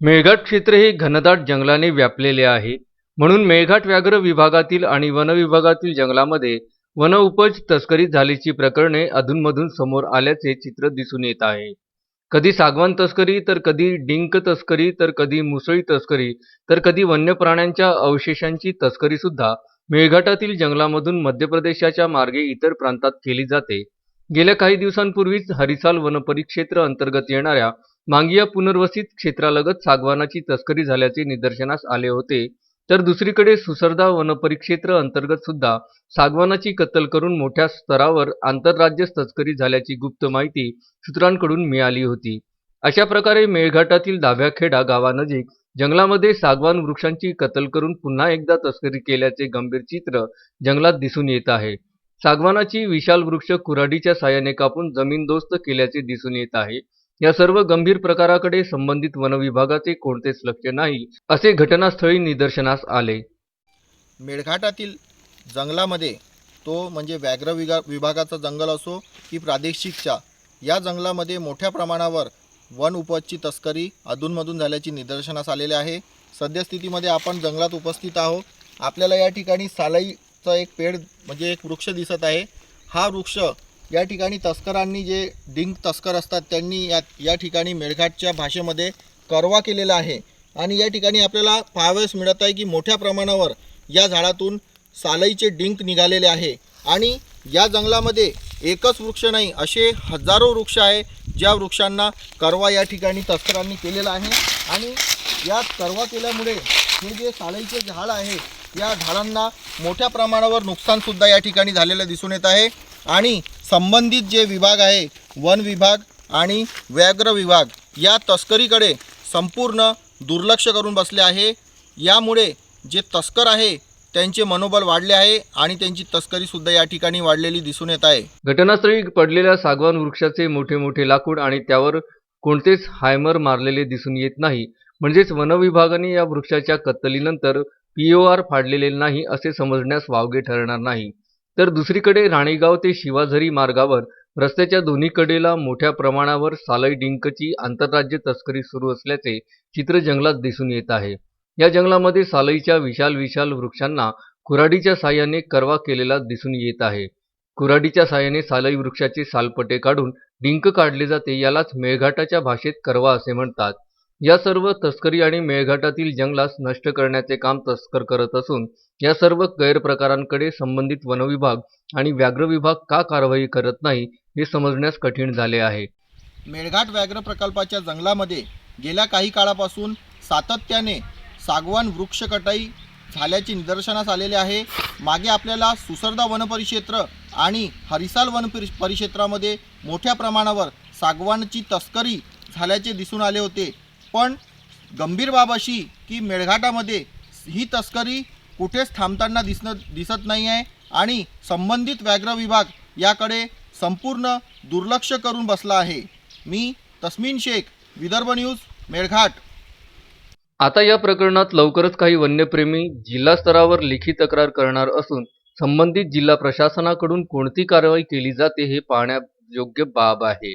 मेळघाट क्षेत्र हे घनदाट जंगलाने व्यापलेले आहे. म्हणून मेळघाट व्याघ्र विभागातील आणि वन विभागातील जंगलामध्ये वनउपज तस्करी झाल्याची प्रकरणे अधूनमधून समोर आल्याचे चित्र दिसून येत आहे. कधी सागवान तस्करी तर कधी डिंक तस्करी तर कधी मुसळी तस्करी तर कधी वन्य प्राण्यांच्या अवशेषांची तस्करी सुद्धा मेळघाटातील जंगलामधून मध्य प्रदेशाच्या मार्गे इतर प्रांतात केली जाते. गेल्या काही दिवसांपूर्वीच हरिसाल वनपरिक्षेत्र अंतर्गत येणाऱ्या मांगिया पुनर्वसित क्षेत्रालगत सागवानाची तस्करी झाल्याचे निदर्शनास आले होते. तर दुसरीकडे सुसरदा वनपरिक्षेत्र अंतर्गत सुद्धा सागवानाची कत्तल करून मोठ्या स्तरावर आंतरराज्य तस्करी झाल्याची गुप्त माहिती सूत्रांकडून मिळाली होती. अशा प्रकारे मेळघाटातील दाभ्याखेडा गावानजीक जंगलामध्ये सागवान वृक्षांची कत्तल करून पुन्हा एकदा तस्करी केल्याचे गंभीर चित्र जंगलात दिसून येत आहे. सागवानाची विशाल वृक्ष कुऱ्हाडीच्या साहाय्याने कापून जमीनदोस्त केल्याचे दिसून येत आहे. या सर्व गंभीर प्रकाराकडे संबंधित वनविभागाचे कोणतेच लक्ष नाही असे घटनास्थळी निदर्शनास आले. मेळघाटातील जंगलामध्ये तो म्हणजे व्याघ्र विगा विभागाचं जंगल असो की प्रादेशिकच्या या जंगलामध्ये मोठ्या प्रमाणावर वन उपजची तस्करी अधूनमधून झाल्याची निदर्शनास आलेले आहे. सद्यस्थितीमध्ये आपण जंगलात उपस्थित आहोत. आपल्याला या ठिकाणी सालाईचं एक पेड म्हणजे एक वृक्ष दिसत आहे. हा वृक्ष या ठिकाणी तस्करांनी जे डिंक तस्कर असतात त्यांनी या या ठिकाणी मेळघाटच्या भाषेमध्ये करवा केलेला आहे. आणि या ठिकाणी आपल्याला पाहावयास मिळत आहे की मोठ्या प्रमाणावर या झाडातून सालईचे डिंक निघालेले आहे. आणि या जंगलामध्ये एकच वृक्ष नाही असे हजारो वृक्ष आहे ज्या वृक्षांना करवा या ठिकाणी तस्करांनी केलेला आहे. आणि या करवा केल्यामुळे हे जे सालईचे झाड आहे या झाडांना मोठ्या प्रमाणावर नुकसानसुद्धा या ठिकाणी झालेलं दिसून येत आहे. आणि संबंधित जे विभाग आहे वन विभाग आणि व्याघ्र विभाग या तस्करीकडे संपूर्ण दुर्लक्ष करून बसले आहे. यामुळे जे तस्कर आहे त्यांचे मनोबल वाढले आहे आणि त्यांची तस्करीसुद्धा या ठिकाणी वाढलेली दिसून येत आहे. घटनास्थळी पडलेल्या सागवान वृक्षाचे मोठे मोठे लाकूड आणि त्यावर कोणतेच हायमर मारलेले दिसून येत नाही. म्हणजेच वनविभागाने या वृक्षाच्या कत्तलीनंतर पीओआर फाडलेले नाही असे समजण्यास वावगे ठरणार नाही. तर दुसरीकडे राणेगाव ते शिवाझरी मार्गावर रस्त्याच्या दोन्ही कडेला मोठ्या प्रमाणावर सालई डिंकची आंतरराज्य तस्करी सुरू असल्याचे चित्र जंगलात दिसून येत आहे. या जंगलामध्ये सालईच्या विशाल विशाल वृक्षांना कुऱ्हाडीच्या साहाय्याने करवा केलेला दिसून येत आहे. कुऱ्हाडीच्या साहाय्याने सालई वृक्षाचे सालपटे काढून डिंक काढले जाते यालाच मेळघाटाच्या भाषेत करवा असे म्हणतात. या सर्व तस्करी आणि मेळघाटातील जंगलास नष्ट करण्याचे काम तस्कर करत असून या सर्व गैरप्रकारांकडे संबंधित वनविभाग आणि व्याघ्र विभाग का कारवाई करत नाही हे समजण्यास कठीण झाले आहे. मेळघाट व्याघ्र प्रकल्पाच्या जंगलामध्ये गेल्या काही काळापासून सातत्याने सागवान वृक्ष कटाई झाल्याचे निदर्शनास आलेले आहे. मागे आपल्याला सुसरदा वनपरिक्षेत्र आणि हरिसाल वन परिक्षेत्रामध्ये मोठ्या प्रमाणावर सागवानची तस्करी झाल्याचे दिसून आले होते. पण गंभीर बाब अशी की मेळघाटामध्ये ही तस्करी कुठेच थांबताना दिसणं दिसत नाही आहे आणि संबंधित व्याघ्र विभाग याकडे संपूर्ण दुर्लक्ष करून बसला आहे. मी तस्मीन शेख विदर्भ न्यूज मेळघाट. आता या प्रकरणात लवकरच काही वन्यप्रेमी जिल्हा स्तरावर लेखी तक्रार करणार असून संबंधित जिल्हा प्रशासनाकडून कोणती कारवाई केली जाते हे पाहण्यायोग्य बाब आहे.